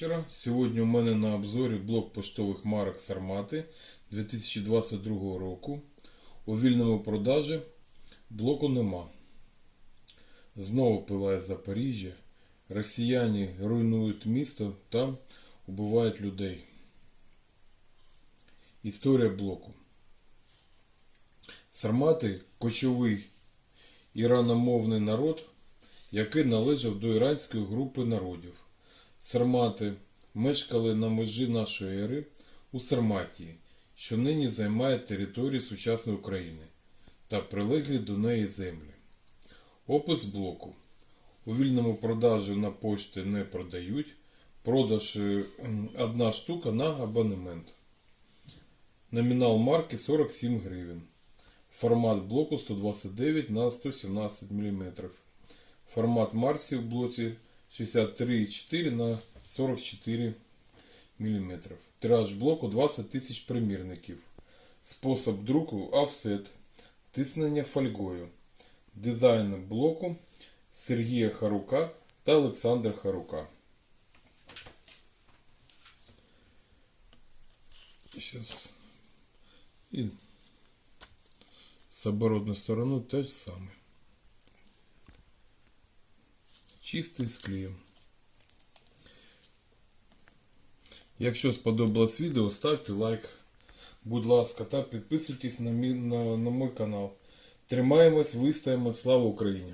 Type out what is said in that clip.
вечора. Сьогодні у мене на обзорі блок поштових марок Сармати 2022 року. У вільному продажі блоку нема. Знову пилає Запоріжжя. Росіяни руйнують місто та убивають людей. Історія блоку. Сармати кочовий іраномовний народ, який належав до іранської групи народів. Сармати мешкали на межі нашої ери у Сарматії, що нині займає територію сучасної України та прилеглі до неї землі. Опис блоку. У вільному продажу на пошті не продають. Продаж е, одна штука на абонемент. Номінал марки 47 гривень. Формат блоку 129 на 117 мм. Формат Марсі в блоці 63,4 на 44 мм. Тираж блоку 20 тисяч примірників. Спосіб друку офсет. Тиснення фольгою. Дизайн блоку Сергія Харука та Олександра Харука. Сейчас. И с оборотной стороны те же самое. Чистий з клеєм. Якщо сподобалось відео, ставте лайк, будь ласка, та підписуйтесь на, мій, на, на мій канал. Тримаємось, вистаємо, слава Україні!